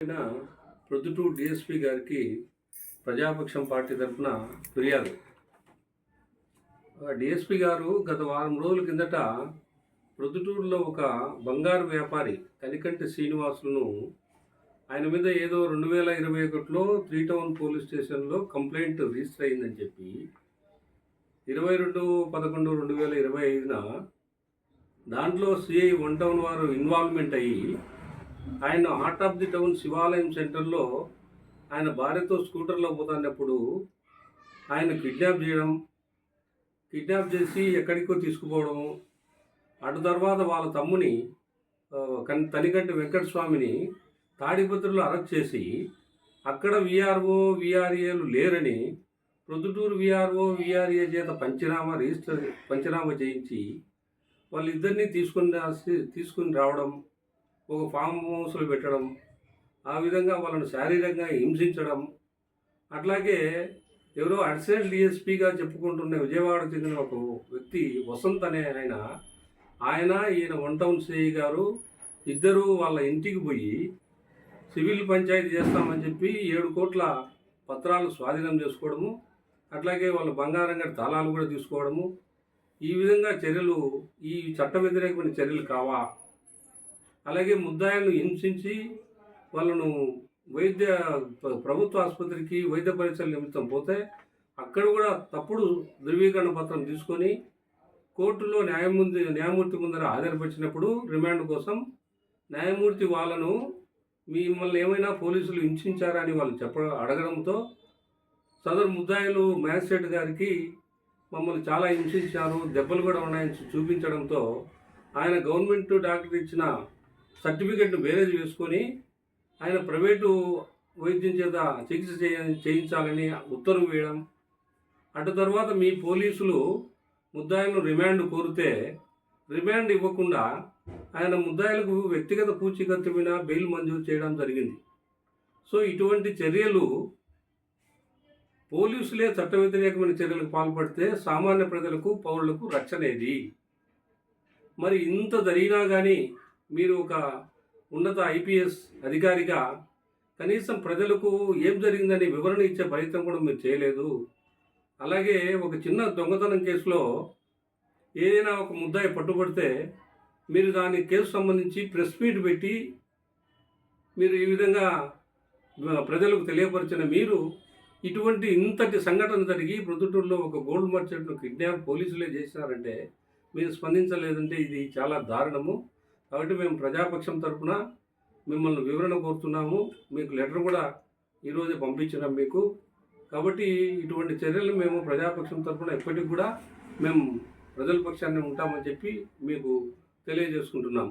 ఆయన ప్రొద్దుటూరు డిఎస్పి గారికి ప్రజాపక్షం పార్టీ తరఫున ఫిర్యాదు. డిఎస్పి గారు గత వారం రోజుల కిందట ప్రొద్దుటూరులో ఒక బంగారు వ్యాపారి కలికంటి శ్రీనివాసులను ఆయన మీద ఏదో రెండు వేల ఇరవై ఒకటిలో త్రీ టౌన్ పోలీస్ స్టేషన్లో కంప్లైంట్ రిజిస్టర్ అయిందని చెప్పి ఇరవై రెండు పదకొండు రెండు వేల ఇరవై ఐదున దాంట్లో సిఐ వన్ టౌన్ వారు ఇన్వాల్వ్మెంట్ అయ్యి ఆయన హార్ట్ ఆఫ్ ది టౌన్ శివాలయం సెంటర్లో ఆయన భార్యతో స్కూటర్లో పోతున్నప్పుడు ఆయన కిడ్నాప్ చేయడం కిడ్నాప్ చేసి ఎక్కడికో తీసుకుపోవడం అటు తర్వాత వాళ్ళ తమ్ముని ఆ, తనికంటి వెంకటస్వామిని తాడిపత్రులు అరెస్ట్ చేసి అక్కడ విఆర్ఓ విఆర్ఏలు లేరని ప్రొద్దుటూరు విఆర్ఓ విఆర్ఏ చేత పంచనామా రిజిస్టర్ పంచనామా చేయించి వాళ్ళిద్దరినీ తీసుకుని రాసి- తీసుకుని రావడం ఒక ఫామ్ హౌస్లు పెట్టడం ఆ విధంగా వాళ్ళను శారీరకంగా హింసించడం. అట్లాగే ఎవరో అడిషనల్ డిఎస్పీగా చెప్పుకుంటున్న విజయవాడ చెందిన ఒక వ్యక్తి వసంత్ అనే ఆయన ఆయన ఈయన వన్ టౌన్ సిఐ గారు ఇద్దరు వాళ్ళ ఇంటికి పోయి సివిల్ పంచాయతీ చేస్తామని చెప్పి ఏడు కోట్ల పత్రాలు స్వాధీనం చేసుకోవడము అట్లాగే వాళ్ళ బంగారం గడి తాళాలు కూడా తీసుకోవడము. ఈ విధంగా చర్యలు ఈ చట్ట వ్యతిరేకమైన చర్యలు కావా? అలాగే ముద్దాయిలను హింసించి వాళ్ళను వైద్య ప్రభుత్వ ఆసుపత్రికి వైద్య పరీక్షల నిమిత్తం పోతే అక్కడ కూడా తప్పుడు ధృవీకరణ పత్రం తీసుకొని కోర్టులో న్యాయమూర్తి న్యాయమూర్తి ముందర హాజరుపరిచినప్పుడు రిమాండ్ కోసం న్యాయమూర్తి వాళ్ళను మిమ్మల్ని ఏమైనా పోలీసులు హింసించారా అని వాళ్ళు చెప్ప అడగడంతో సదరు ముద్దాయిలు మ్యాజిస్ట్రేట్ గారికి మమ్మల్ని చాలా హింసించారు దెబ్బలు కూడా ఉన్నాయని చూపించడంతో ఆయన గవర్నమెంట్ డాక్టర్ ఇచ్చిన సర్టిఫికెట్ను బేరేజ్ వేసుకొని ఆయన ప్రైవేటు వైద్యం చేత చికిత్స చేయ చేయించాలని ఉత్తర్వు వేయడం. అటు తర్వాత మీ పోలీసులు ముద్దాయిలను రిమాండ్ కోరితే రిమాండ్ ఇవ్వకుండా ఆయన ముద్దాయిలకు వ్యక్తిగత పూచీకత్తు మీద బెయిల్ మంజూరు చేయడం జరిగింది. సో ఇటువంటి చర్యలు పోలీసులే చట్ట వ్యతిరేకమైన చర్యలకు పాల్పడితే సామాన్య ప్రజలకు పౌరులకు రక్షణేది మరి ఇంత జరిగినా కానీ మీరు ఒక ఉన్నత ఐపీఎస్ అధికారిగా కనీసం ప్రజలకు ఏం జరిగిందని వివరణ ఇచ్చే ప్రయత్నం కూడా మీరు చేయలేదు. అలాగే ఒక చిన్న దొంగతనం కేసులో ఏదైనా ఒక ముద్దాయి పట్టుబడితే మీరు దాని కేసు సంబంధించి ప్రెస్ మీట్ పెట్టి మీరు ఈ విధంగా ప్రజలకు తెలియపరిచిన మీరు ఇటువంటి ఇంతటి సంఘటన జరిగి ప్రొద్దుటూరులో ఒక గోల్డ్ మర్చెంట్ను కిడ్నాప్ పోలీసులే చేసినారంటే మీరు స్పందించలేదంటే ఇది చాలా దారుణము. కాబట్టి మేము ప్రజాపక్షం తరపున మిమ్మల్ని వివరణ కోరుతున్నాము. మీకు లెటర్ కూడా ఈరోజే పంపించినాం మీకు. కాబట్టి ఇటువంటి చర్యలు మేము ప్రజాపక్షం తరపున ఎప్పటికి కూడా మేము ప్రజల పక్షాన్ని ఉంటామని చెప్పి మీకు తెలియజేసుకుంటున్నాం